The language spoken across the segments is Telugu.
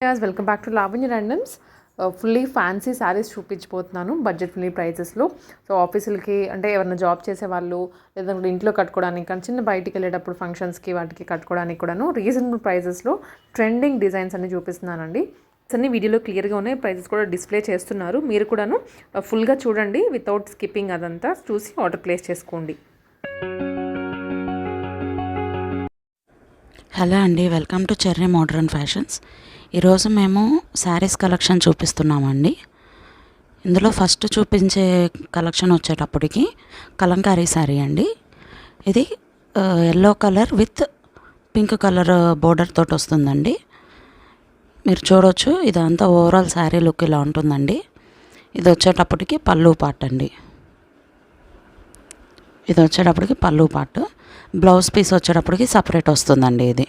As welcome back to Lavanya randoms fully fancy saris చూపించిపోతున్నాను budget friendly ప్రైజెస్లో సో ఆఫీసులకి అంటే ఎవరైనా జాబ్ చేసే వాళ్ళు లేదంటే ఇంట్లో కట్టుకోవడానికి కానీ చిన్న బయటికి వెళ్ళేటప్పుడు ఫంక్షన్స్కి వాటికి కట్టుకోవడానికి కూడాను రీజనబుల్ ప్రైజెస్లో ట్రెండింగ్ డిజైన్స్ అన్ని చూపిస్తున్నానండి. అన్ని వీడియోలో క్లియర్గా ఉన్నాయి ప్రైజెస్ కూడా డిస్ప్లే చేస్తున్నారు. మీరు కూడాను uh, ఫుల్గా చూడండి వితౌట్ స్కిప్పింగ్ అదంతా చూసి ఆర్డర్ ప్లేస్ చేసుకోండి. హలో అండి welcome to cherry modern fashions ఈరోజు మేము శారీస్ కలెక్షన్ చూపిస్తున్నామండి. ఇందులో ఫస్ట్ చూపించే కలెక్షన్ వచ్చేటప్పటికి కలంకారీ శారీ అండి. ఇది yellow colour with pink colour border తోటి వస్తుందండి. మీరు చూడొచ్చు ఇదంతా ఓవరాల్ శారీ లుక్ ఇలా ఉంటుందండి. ఇది వచ్చేటప్పటికి పళ్ళు పాట్ అండి. ఇది వచ్చేటప్పటికి పళ్ళు పాటు. బ్లౌజ్ పీస్ వచ్చేటప్పటికి సపరేట్ వస్తుందండి ఇది.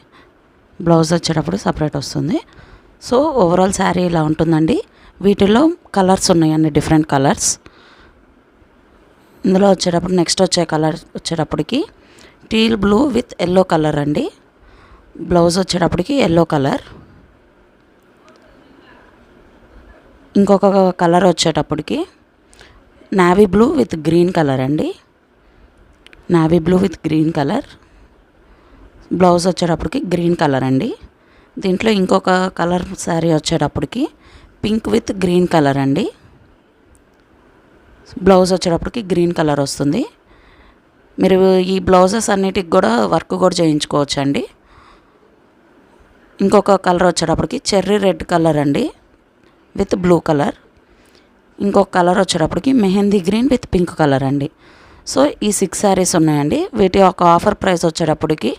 బ్లౌజ్ వచ్చేటప్పుడు సపరేట్ వస్తుంది. సో ఓవరాల్ శారీ ఇలా ఉంటుందండి? వీటిలో కలర్స్ ఉన్నాయండి డిఫరెంట్ కలర్స్ ఇందులో వచ్చేటప్పుడు నెక్స్ట్ వచ్చే కలర్ వచ్చేటప్పటికి teal blue with yellow colour అండి. బ్లౌజ్ వచ్చేటప్పటికి ఎల్లో కలర్ ఇంకొక కలర్ వచ్చేటప్పటికి navy blue with green colour అండి. Navy blue with green colour blouse వచ్చేటప్పటికి గ్రీన్ కలర్ అండి. దీంట్లో ఇంకొక కలర్ శారీ వచ్చేటప్పటికి పింక్ విత్ గ్రీన్ కలర్ అండి. బ్లౌజ్ వచ్చేటప్పటికి గ్రీన్ కలర్ వస్తుంది. మీరు ఈ బ్లౌజెస్ అన్నిటికి కూడా వర్క్ కూడా చేయించుకోవచ్చండి. ఇంకొక కలర్ వచ్చేటప్పటికి చెర్రీ రెడ్ కలర్ అండి విత్ బ్లూ కలర్. ఇంకొక కలర్ వచ్చేటప్పటికి mehndi green with pink colour అండి. సో ఈ సిక్స్ శారీస్ ఉన్నాయండి. వీటి యొక్క ఆఫర్ ప్రైస్ వచ్చేటప్పటికి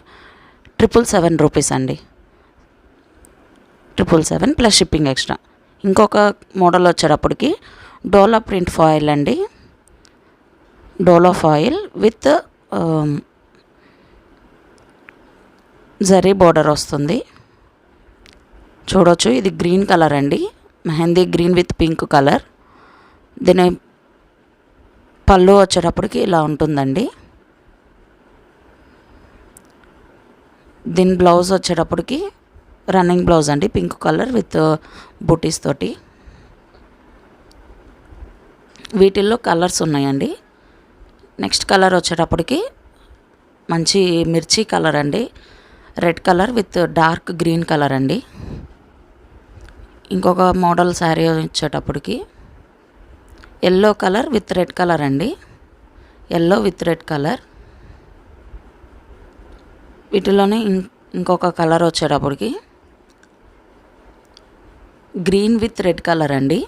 ట్రిపుల్ సెవెన్ రూపీస్ అండి. Triple seven plus shipping extra ఇంకొక మోడల్ వచ్చేటప్పటికి డోలా ప్రింట్ ఫాయిల్ అండి. Dola foil with zari border వస్తుంది. చూడొచ్చు ఇది గ్రీన్ కలర్ అండి. Mehndi green with pink colour దీని పళ్ళు వచ్చేటప్పటికి ఇలా ఉంటుందండి. దీని బ్లౌజ్ వచ్చేటప్పటికి రన్నింగ్ బ్లౌజ్ అండి పింక్ కలర్ విత్ బూటీస్ తోటి. వీటిల్లో కలర్స్ ఉన్నాయండి. నెక్స్ట్ కలర్ వచ్చేటప్పటికి మంచి మిర్చి కలర్ అండి red colour with dark green colour అండి. ఇంకొక మోడల్ శారీ వచ్చేటప్పటికి yellow colour with red colour అండి. Yellow with red colour. వీటిలోనే ఇంకొక కలర్ వచ్చేటప్పటికి గ్రీన్ విత్ రెడ్ కలర్ అండి.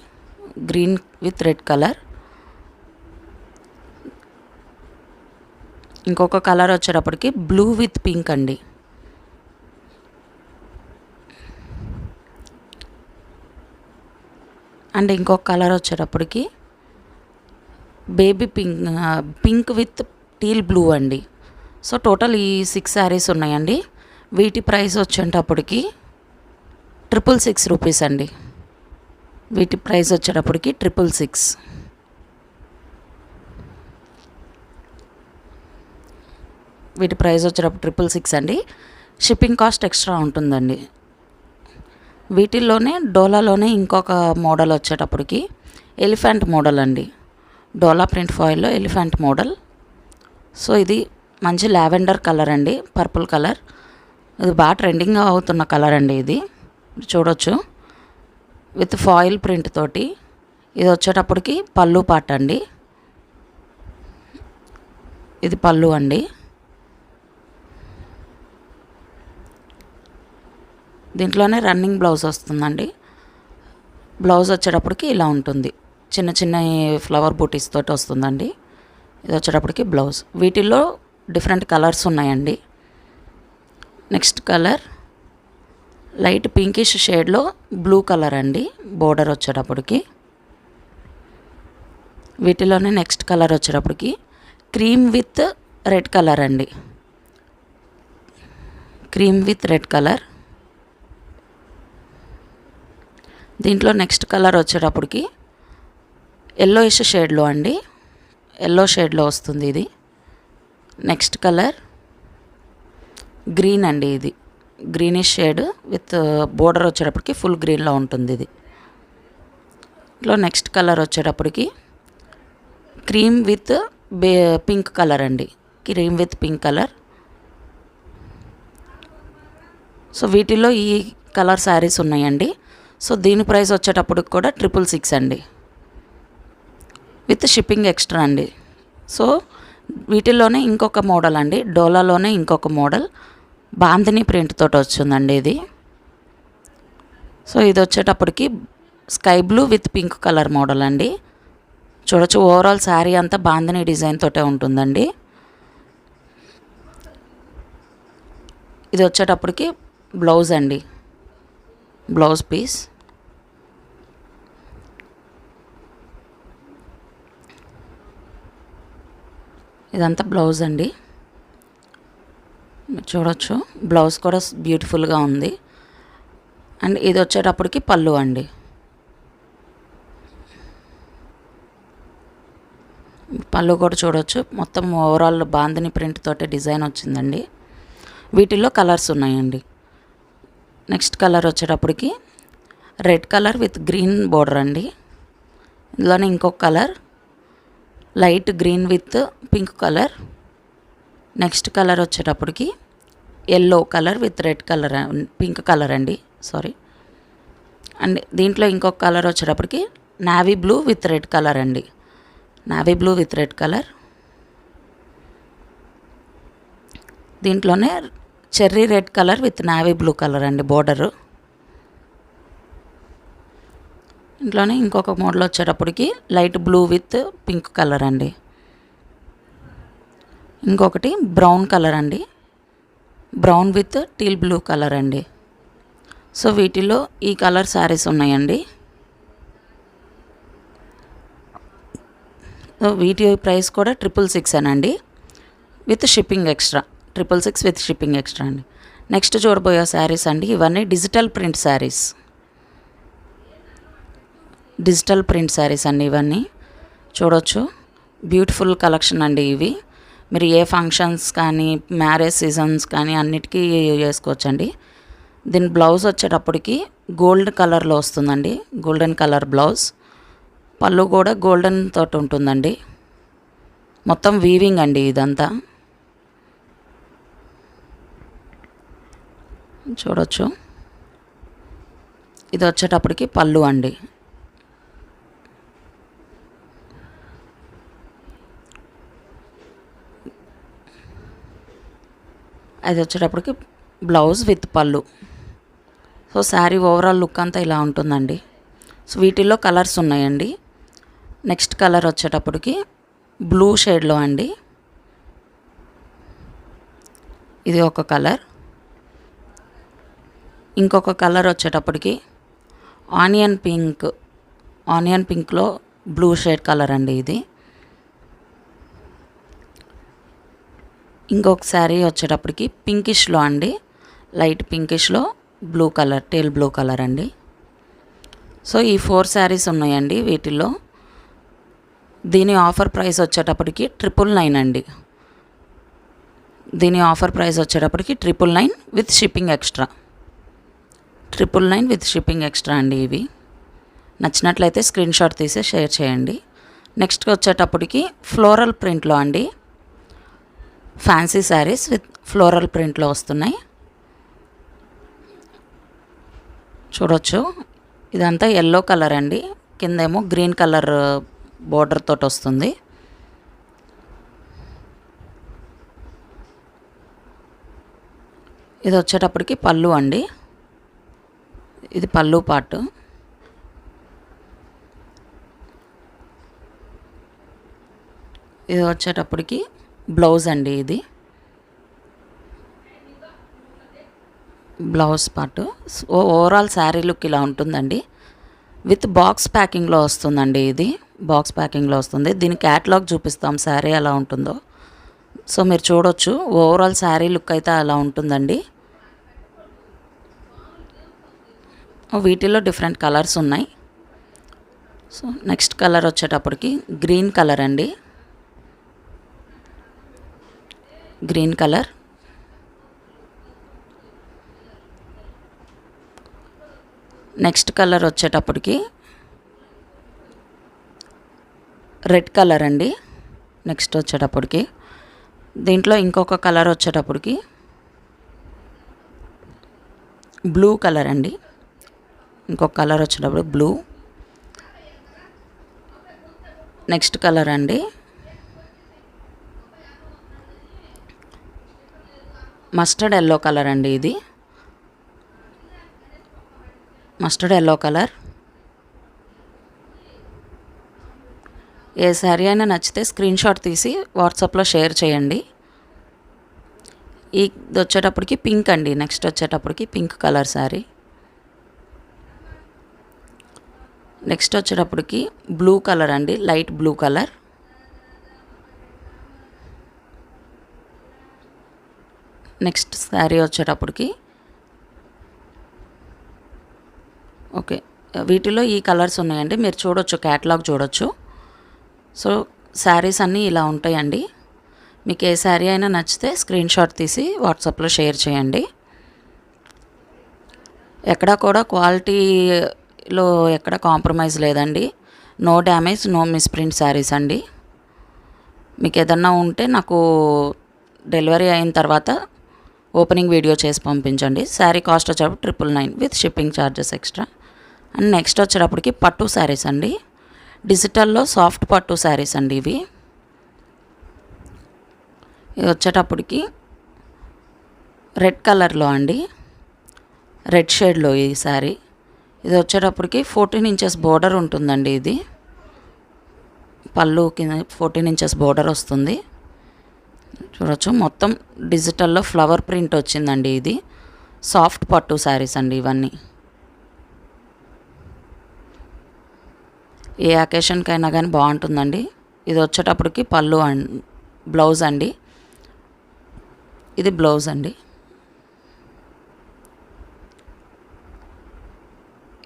Green with red colour. ఇంకొక కలర్ వచ్చేటప్పటికి బ్లూ విత్ పింక్ అండి. అండ్ ఇంకొక కలర్ వచ్చేటప్పటికి baby pink pink with teal blue అండి. సో టోటల్ ఈ సిక్స్ శారీస్ ఉన్నాయండి. వీటి ప్రైస్ వచ్చేటప్పటికి ట్రిపుల్ సిక్స్ రూపీస్ అండి. వీటి ప్రైస్ వచ్చేటప్పటికి ట్రిపుల్ సిక్స్. వీటి ప్రైస్ వచ్చేటప్పుడు ట్రిపుల్ సిక్స్ అండి. షిప్పింగ్ కాస్ట్ ఎక్స్ట్రా ఉంటుందండి. వీటిల్లోనే డోలాలోనే ఇంకొక మోడల్ వచ్చేటప్పటికి ఎలిఫెంట్ మోడల్ అండి. డోలా ప్రింట్ ఫాయిల్లో ఎలిఫెంట్ మోడల్. సో ఇది మంచి లావెండర్ కలర్ అండి పర్పుల్ కలర్. ఇది బాగా ట్రెండింగ్గా అవుతున్న కలర్ అండి ఇది. చూడొచ్చు. విత్ ఫాయిల్ ప్రింట్ తోటి. ఇది వచ్చేటప్పటికి పళ్ళు పాట అండి. ఇది పళ్ళు అండి. దీంట్లోనే రన్నింగ్ బ్లౌజ్ వస్తుందండి. బ్లౌజ్ వచ్చేటప్పటికి ఇలా ఉంటుంది. చిన్న చిన్న ఫ్లవర్ బూటీస్ తోటి వస్తుందండి. ఇది వచ్చేటప్పటికి బ్లౌజ్. వీటిల్లో డిఫరెంట్ కలర్స్ ఉన్నాయండి. Next colour. లైట్ పింకిష్ షేడ్లో బ్లూ కలర్ అండి బోర్డర్ వచ్చేటప్పటికి. వీటిలోనే నెక్స్ట్ కలర్ వచ్చేటప్పటికి క్రీమ్ విత్ రెడ్ కలర్ అండి. Cream with red colour. దీంట్లో నెక్స్ట్ కలర్ వచ్చేటప్పటికి ఎల్లోయిష్ షేడ్లో అండి ఎల్లో షేడ్లో వస్తుంది ఇది. నెక్స్ట్ కలర్ గ్రీన్ అండి ఇది. గ్రీనిష్ షేడ్ విత్ బోర్డర్ వచ్చేటప్పటికి ఫుల్ గ్రీన్లో ఉంటుంది ఇది. ఇందులో నెక్స్ట్ కలర్ వచ్చేటప్పటికి cream with bay pink colour అండి. Cream with pink colour so వీటిల్లో ఈ కలర్ శారీస్ ఉన్నాయండి. సో దీని ప్రైస్ వచ్చేటప్పటికి కూడా ట్రిపుల్ సిక్స్ అండి. విత్ షిప్పింగ్ ఎక్స్ట్రా అండి. సో వీటిల్లోనే ఇంకొక మోడల్ అండి. డోలాలోనే ఇంకొక మోడల్ బాందిని ప్రింట్ తోటి వచ్చిందండి ఇది. సో ఇది వచ్చేటప్పటికి sky blue with pink colour model అండి. చూడొచ్చు ఓవరాల్ శారీ అంతా బాందిని డిజైన్ తోటే ఉంటుందండి. ఇది వచ్చేటప్పటికి బ్లౌజ్ అండి. Blouse piece. ఇదంతా బ్లౌజ్ అండి. చూడొచ్చు. బ్లౌజ్ కూడా బ్యూటిఫుల్గా ఉంది. అండ్ ఇది వచ్చేటప్పటికి పళ్ళు అండి. పళ్ళు కూడా చూడొచ్చు. మొత్తం ఓవరాల్ బాందిని ప్రింట్ తోటి డిజైన్ వచ్చిందండి. వీటిల్లో కలర్స్ ఉన్నాయండి. నెక్స్ట్ కలర్ వచ్చేటప్పటికి red colour with green border అండి. ఇందులోనే ఇంకొక colour. Light green with pink colour. Next colour వచ్చేటప్పటికి yellow colour with red colour pink colour అండి. సారీ అండ్ దీంట్లో ఇంకొక కలర్ వచ్చేటప్పటికి navy blue with red colour అండి. Navy blue with red colour దీంట్లోనే cherry red colour with navy blue colour అండి బోర్డరు ఇంట్లోనే ఇంకొక మోడల్ వచ్చేటప్పటికి light blue with pink colour అండి. ఇంకొకటి బ్రౌన్ కలర్ అండి. Brown with teal blue colour అండి. సో వీటిలో ఈ కలర్ శారీస్ ఉన్నాయండి. సో వీటి ప్రైస్ కూడా ట్రిపుల్ సిక్స్ అనండి. With shipping extra. Triple six with shipping extra అండి. నెక్స్ట్ చూడబోయే శారీస్ అండి. ఇవన్నీ digital print sarees. Digital print sarees అండి ఇవన్నీ. చూడొచ్చు. బ్యూటిఫుల్ కలెక్షన్ అండి ఇవి. మీరు ఏ ఫంక్షన్స్ కానీ మ్యారేజ్ సీజన్స్ కానీ అన్నిటికీ చేసుకోవచ్చండి. దీని బ్లౌజ్ వచ్చేటప్పటికి గోల్డ్ కలర్లో వస్తుందండి. గోల్డెన్ కలర్ బ్లౌజ్ పళ్ళు కూడా గోల్డెన్ తోటి ఉంటుందండి. మొత్తం వీవింగ్ అండి ఇదంతా. చూడొచ్చు. ఇది వచ్చేటప్పటికి పళ్ళు అండి. అది వచ్చేటప్పటికి బ్లౌజ్ విత్ పళ్ళు. సో శారీ ఓవరాల్ లుక్ అంతా ఇలా ఉంటుందండి. సో వీటిల్లో కలర్స్ ఉన్నాయండి. నెక్స్ట్ కలర్ వచ్చేటప్పటికి బ్లూ షేడ్లో అండి. ఇది ఒక కలర్. ఇంకొక కలర్ వచ్చేటప్పటికి ఆనియన్ పింక్. ఆనియన్ పింక్లో బ్లూ షేడ్ కలర్ అండి ఇది. ఇంకొక శారీ వచ్చేటప్పటికి పింకిష్లో అండి. Light పింకిష్లో blue colour teal blue colour అండి. సో ఈ ఫోర్ శారీస్ ఉన్నాయండి వీటిల్లో. దీని ఆఫర్ ప్రైస్ వచ్చేటప్పటికి ట్రిపుల్ నైన్ అండి. దీని ఆఫర్ ప్రైస్ వచ్చేటప్పటికి triple nine with shipping extra. Triple nine with shipping extra అండి ఇవి. నచ్చినట్లయితే స్క్రీన్ షాట్ తీసి షేర్ చేయండి. నెక్స్ట్ వచ్చేటప్పటికి ఫ్లోరల్ ప్రింట్లో అండి. ఫ్యాన్సీ శారీస్ విత్ ఫ్లోరల్ ప్రింట్లో వస్తున్నాయి. చూడొచ్చు. ఇదంతా ఎల్లో కలర్ అండి. కిందేమో గ్రీన్ కలర్ బోర్డర్ తోటి వస్తుంది. ఇది వచ్చేటప్పటికి పళ్ళు అండి. ఇది పళ్ళు పాటు. ఇది వచ్చేటప్పటికి బ్లౌజ్ అండి ఇది. Blouse part. Overall saree look ఇలా ఉంటుందండి. విత్ బాక్స్ ప్యాకింగ్లో వస్తుందండి ఇది. బాక్స్ ప్యాకింగ్లో వస్తుంది. దీని క్యాటలాగ్ చూపిస్తాం శారీ ఎలా ఉంటుందో. సో మీరు చూడొచ్చు. ఓవరాల్ శారీ లుక్ అయితే అలా ఉంటుందండి. వీటిలో డిఫరెంట్ కలర్స్ ఉన్నాయి. సో నెక్స్ట్ కలర్ వచ్చేటప్పటికి గ్రీన్ కలర్ అండి. Green colour. నెక్స్ట్ కలర్ వచ్చేటప్పటికి రెడ్ కలర్ అండి. నెక్స్ట్ వచ్చేటప్పటికి దీంట్లో ఇంకొక కలర్ వచ్చేటప్పటికి బ్లూ కలర్ అండి. ఇంకొక కలర్ వచ్చేటప్పుడు బ్లూ. నెక్స్ట్ కలర్ అండి. మస్టర్డ్ ఎల్లో కలర్ అండి ఇది. Mustard yellow colour. ఏ శారీ అయినా నచ్చితే స్క్రీన్ షాట్ తీసి వాట్సాప్లో షేర్ చేయండి. ఈ ఇది వచ్చేటప్పటికి పింక్ అండి. నెక్స్ట్ వచ్చేటప్పటికి పింక్ కలర్ శారీ. నెక్స్ట్ వచ్చేటప్పటికి బ్లూ కలర్ అండి. Light blue colour. Next saree వచ్చేటప్పటికి. ఓకే. వీటిలో ఈ కలర్స్ ఉన్నాయండి. మీరు చూడొచ్చు క్యాటలాగ్ చూడొచ్చు. సో శారీస్ అన్నీ ఇలా ఉంటాయండి. మీకు ఏ శారీ అయినా నచ్చితే స్క్రీన్ షాట్ తీసి వాట్సాప్లో షేర్ చేయండి. ఎక్కడా కూడా క్వాలిటీలో ఎక్కడ కాంప్రమైజ్ లేదండి. No damage no misprint sarees అండి. మీకు ఏదన్నా ఉంటే నాకు డెలివరీ అయిన తర్వాత ఓపెనింగ్ వీడియో చేసి పంపించండి. శారీ కాస్ట్ వచ్చేటప్పుడు triple nine with shipping charges extra and next వచ్చేటప్పటికి పట్టు శారీస్ అండి. డిజిటల్లో సాఫ్ట్ పట్టు శారీస్ అండి ఇవి. ఇది వచ్చేటప్పటికి రెడ్ కలర్లో అండి. రెడ్ షేడ్లో ఈ శారీ. ఇది వచ్చేటప్పటికి ఫోర్టీన్ ఇంచెస్ బోర్డర్ ఉంటుందండి ఇది. పళ్ళు కింద ఫోర్టీన్ ఇంచెస్ బోర్డర్ వస్తుంది. చూడొచ్చు. మొత్తం డిజిటల్లో ఫ్లవర్ ప్రింట్ వచ్చిందండి ఇది. సాఫ్ట్ పట్టు శారీస్ అండి ఇవన్నీ. ఏ అకేషన్కైనా కానీ బాగుంటుందండి. ఇది వచ్చేటప్పటికి పళ్ళు అండ్ బ్లౌజ్ అండి. ఇది బ్లౌజ్ అండి.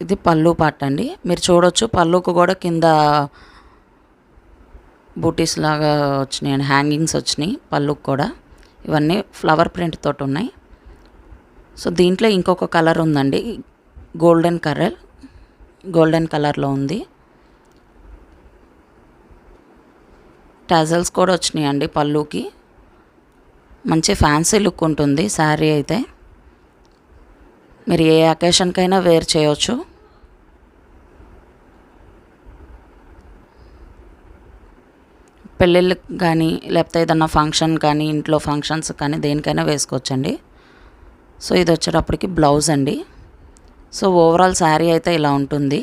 ఇది పళ్ళు పాట అండి. మీరు చూడొచ్చు పళ్ళుకు కూడా కింద బూటీస్ లాగా వచ్చినాయి హ్యాంగింగ్స్ వచ్చినాయి పళ్ళుకు కూడా. ఇవన్నీ ఫ్లవర్ ప్రింట్ తోటి ఉన్నాయి. సో దీంట్లో ఇంకొక కలర్ ఉందండి గోల్డెన్ కలర్ గోల్డెన్ కలర్లో ఉంది. టాజల్స్ కూడా వచ్చినాయి అండి పళ్ళుకి. మంచి ఫ్యాన్సీ లుక్ ఉంటుంది శారీ అయితే. మీరు ఏ అకేషన్కైనా వేర్ చేయవచ్చు పెళ్ళిళ్ళకి కానీ లేకపోతే ఏదన్నా ఫంక్షన్ కానీ ఇంట్లో ఫంక్షన్స్ కానీ దేనికైనా వేసుకోవచ్చండి. సో ఇది వచ్చేటప్పటికి బ్లౌజ్ అండి. సో ఓవరాల్ శారీ అయితే ఇలా ఉంటుంది.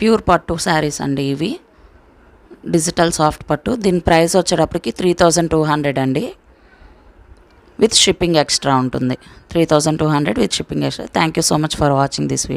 ప్యూర్ పట్టు శారీస్ అండి ఇవి. డిజిటల్ సాఫ్ట్ పట్టు. దీని ప్రైస్ వచ్చేటప్పటికి త్రీ థౌజండ్ టూ హండ్రెడ్ అండి. విత్ షిప్పింగ్ ఎక్స్ట్రా ఉంటుంది. Three thousand two hundred with shipping extra. Thank you so much for watching this video